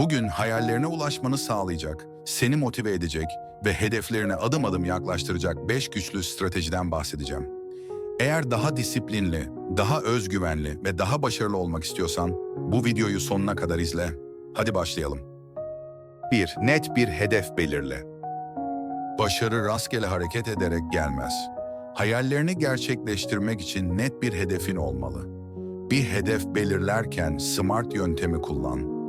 Bugün hayallerine ulaşmanı sağlayacak, seni motive edecek ve hedeflerine adım adım yaklaştıracak 5 güçlü stratejiden bahsedeceğim. Eğer daha disiplinli, daha özgüvenli ve daha başarılı olmak istiyorsan bu videoyu sonuna kadar izle. Hadi başlayalım. 1. Net bir hedef belirle. Başarı rastgele hareket ederek gelmez. Hayallerini gerçekleştirmek için net bir hedefin olmalı. Bir hedef belirlerken SMART yöntemi kullan.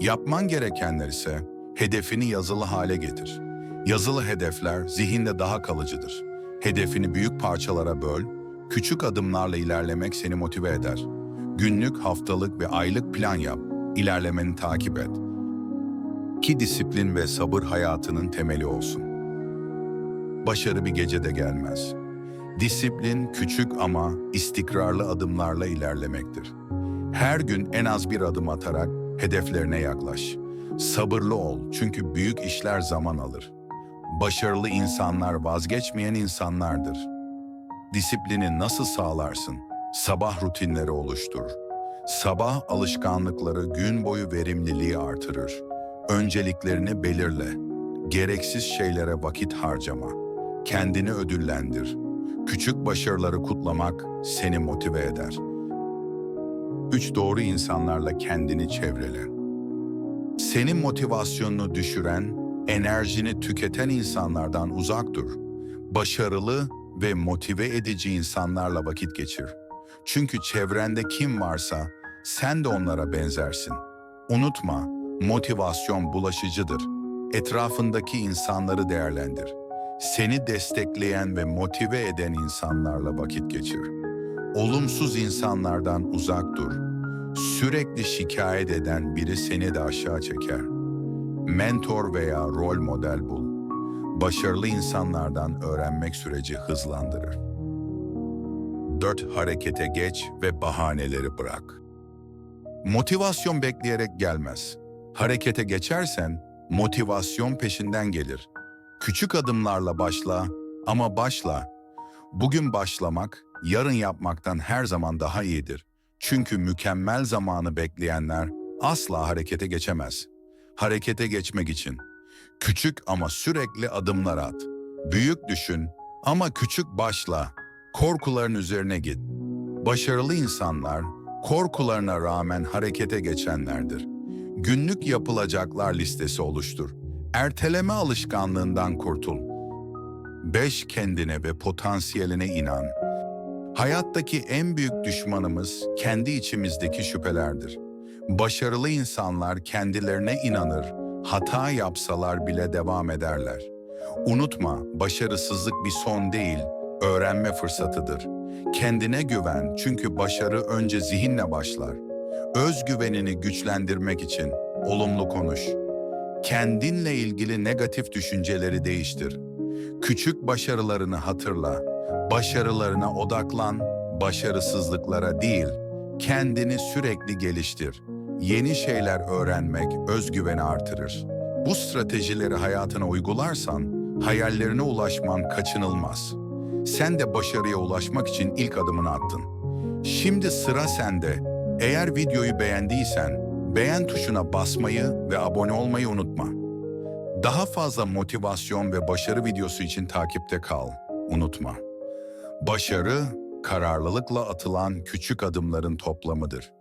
Yapman gerekenler ise hedefini yazılı hale getir. Yazılı hedefler zihinde daha kalıcıdır. Hedefini büyük parçalara böl, küçük adımlarla ilerlemek seni motive eder. Günlük, haftalık ve aylık plan yap, ilerlemeni takip et. Ki disiplin ve sabır hayatının temeli olsun. Başarı bir gecede gelmez. Disiplin küçük ama istikrarlı adımlarla ilerlemektir. Her gün en az bir adım atarak hedeflerine yaklaş. Sabırlı ol çünkü büyük işler zaman alır. Başarılı insanlar vazgeçmeyen insanlardır. Disiplini nasıl sağlarsın? Sabah rutinleri oluştur. Sabah alışkanlıkları gün boyu verimliliği artırır. Önceliklerini belirle. Gereksiz şeylere vakit harcama. Kendini ödüllendir. Küçük başarıları kutlamak seni motive eder. Üç doğru insanlarla kendini çevrele. Senin motivasyonunu düşüren, enerjini tüketen insanlardan uzak dur. Başarılı ve motive edici insanlarla vakit geçir. Çünkü çevrende kim varsa sen de onlara benzersin. Unutma, motivasyon bulaşıcıdır. Etrafındaki insanları değerlendir. Seni destekleyen ve motive eden insanlarla vakit geçir. Olumsuz insanlardan uzak dur. Sürekli şikayet eden biri seni de aşağı çeker. Mentor veya rol model bul. Başarılı insanlardan öğrenmek süreci hızlandırır. 4. Harekete geç ve bahaneleri bırak. Motivasyon bekleyerek gelmez. Harekete geçersen motivasyon peşinden gelir. Küçük adımlarla başla ama başla. Bugün başlamak, yarın yapmaktan her zaman daha iyidir. Çünkü mükemmel zamanı bekleyenler asla harekete geçemez. Harekete geçmek için küçük ama sürekli adımlar at. Büyük düşün ama küçük başla. Korkuların üzerine git. Başarılı insanlar korkularına rağmen harekete geçenlerdir. Günlük yapılacaklar listesi oluştur. Erteleme alışkanlığından kurtul. 5. Kendine ve potansiyeline inan. Hayattaki en büyük düşmanımız kendi içimizdeki şüphelerdir. Başarılı insanlar kendilerine inanır, hata yapsalar bile devam ederler. Unutma, başarısızlık bir son değil, öğrenme fırsatıdır. Kendine güven çünkü başarı önce zihinle başlar. Özgüvenini güçlendirmek için olumlu konuş. Kendinle ilgili negatif düşünceleri değiştir. Küçük başarılarını hatırla. Başarılarına odaklan, başarısızlıklara değil. Kendini sürekli geliştir. Yeni şeyler öğrenmek özgüveni artırır. Bu stratejileri hayatına uygularsan hayallerine ulaşman kaçınılmaz. Sen de başarıya ulaşmak için ilk adımını attın. Şimdi sıra sende. Eğer videoyu beğendiysen beğen tuşuna basmayı ve abone olmayı unutma. Daha fazla motivasyon ve başarı videosu için takipte kal. Unutma. Başarı, kararlılıkla atılan küçük adımların toplamıdır.